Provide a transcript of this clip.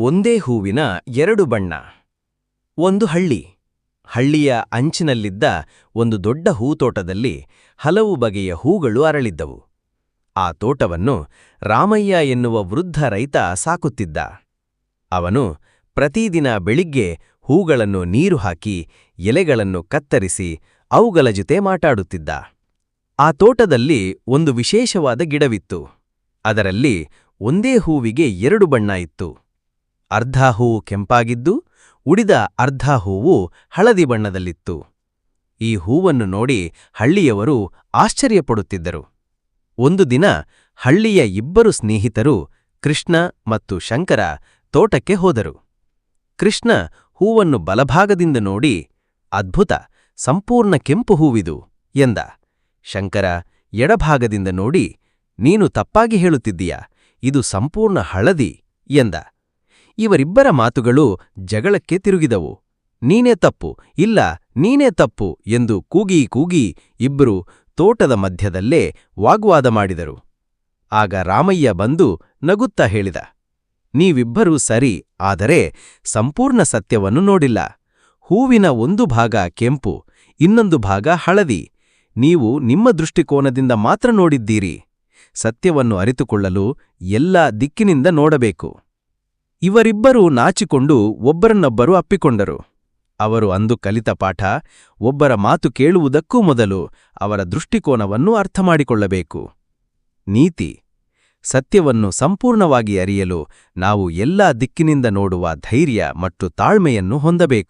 ಒಂದೇ ಹೂವಿನ ಎರಡು ಬಣ್ಣ. ಒಂದು ಹಳ್ಳಿ. ಹಳ್ಳಿಯ ಅಂಚಿನಲ್ಲಿದ್ದ ಒಂದು ದೊಡ್ಡ ಹೂತೋಟದಲ್ಲಿ ಹಲವು ಬಗೆಯ ಹೂಗಳು ಅರಳಿದ್ದವು. ಆ ತೋಟವನ್ನು ರಾಮಯ್ಯ ಎನ್ನುವ ವೃದ್ಧ ರೈತ ಸಾಕುತ್ತಿದ್ದ. ಅವನು ಪ್ರತಿದಿನ ಬೆಳಿಗ್ಗೆ ಹೂಗಳನ್ನು ನೀರು ಹಾಕಿ, ಎಲೆಗಳನ್ನು ಕತ್ತರಿಸಿ, ಅವುಗಳ ಜೊತೆ ಮಾತಾಡುತ್ತಿದ್ದ. ಆ ತೋಟದಲ್ಲಿ ಒಂದು ವಿಶೇಷವಾದ ಗಿಡವಿತ್ತು. ಅದರಲ್ಲಿ ಒಂದೇ ಹೂವಿಗೆ ಎರಡು ಬಣ್ಣ ಇತ್ತು. ಅರ್ಧ ಹೂವು ಕೆಂಪಾಗಿದ್ದು ಉಳಿದ ಅರ್ಧ ಹೂವು ಹಳದಿ ಬಣ್ಣದಲ್ಲಿತ್ತು. ಈ ಹೂವನ್ನು ನೋಡಿ ಹಳ್ಳಿಯವರು ಆಶ್ಚರ್ಯಪಡುತ್ತಿದ್ದರು. ಒಂದು ದಿನ ಹಳ್ಳಿಯ ಇಬ್ಬರು ಸ್ನೇಹಿತರು ಕೃಷ್ಣ ಮತ್ತು ಶಂಕರ ತೋಟಕ್ಕೆ ಹೋದರು. ಕೃಷ್ಣ ಹೂವನ್ನು ಬಲಭಾಗದಿಂದ ನೋಡಿ, ಅದ್ಭುತ! ಸಂಪೂರ್ಣ ಕೆಂಪು ಹೂವಿದು! ಎಂದ. ಶಂಕರ ಎಡಭಾಗದಿಂದ ನೋಡಿ, ನೀನು ತಪ್ಪಾಗಿ ಹೇಳುತ್ತಿದ್ದೀಯ? ಇದು ಸಂಪೂರ್ಣ ಹಳದಿ! ಎಂದ. ಇವರಿಬ್ಬರ ಮಾತುಗಳು ಜಗಳಕ್ಕೆ ತಿರುಗಿದವು. ನೀನೇ ತಪ್ಪು, ಇಲ್ಲ, ನೀನೇ ತಪ್ಪು ಎಂದು ಕೂಗಿ ಕೂಗಿ ಇಬ್ಬರು ತೋಟದ ಮಧ್ಯದಲ್ಲೇ ವಾಗ್ವಾದ ಮಾಡಿದರು. ಆಗ ರಾಮಯ್ಯ ಬಂದು ನಗುತ್ತಾ ಹೇಳಿದ, ನೀವಿಬ್ಬರೂ ಸರಿ, ಆದರೆ ಸಂಪೂರ್ಣ ಸತ್ಯವನ್ನು ನೋಡಿಲ್ಲ. ಹೂವಿನ ಒಂದು ಭಾಗ ಕೆಂಪು, ಇನ್ನೊಂದು ಭಾಗ ಹಳದಿ. ನೀವು ನಿಮ್ಮ ದೃಷ್ಟಿಕೋನದಿಂದ ಮಾತ್ರ ನೋಡಿದ್ದೀರಿ. ಸತ್ಯವನ್ನು ಅರಿತುಕೊಳ್ಳಲು ಎಲ್ಲ ದಿಕ್ಕಿನಿಂದ ನೋಡಬೇಕು. ಇವರಿಬ್ಬರೂ ನಾಚಿಕೊಂಡು ಒಬ್ಬರನ್ನೊಬ್ಬರು ಅಪ್ಪಿಕೊಂಡರು. ಅವರು ಅಂದು ಕಲಿತ ಪಾಠ ಒಬ್ಬರ ಮಾತು ಕೇಳುವುದಕ್ಕೂ ಮೊದಲು ಅವರ ದೃಷ್ಟಿಕೋನವನ್ನು ಅರ್ಥಮಾಡಿಕೊಳ್ಳಬೇಕು. ನೀತಿ, ಸತ್ಯವನ್ನು ಸಂಪೂರ್ಣವಾಗಿ ಅರಿಯಲು ನಾವು ಎಲ್ಲಾ ದಿಕ್ಕಿನಿಂದ ನೋಡುವ ಧೈರ್ಯ ಮತ್ತು ತಾಳ್ಮೆಯನ್ನು ಹೊಂದಬೇಕು.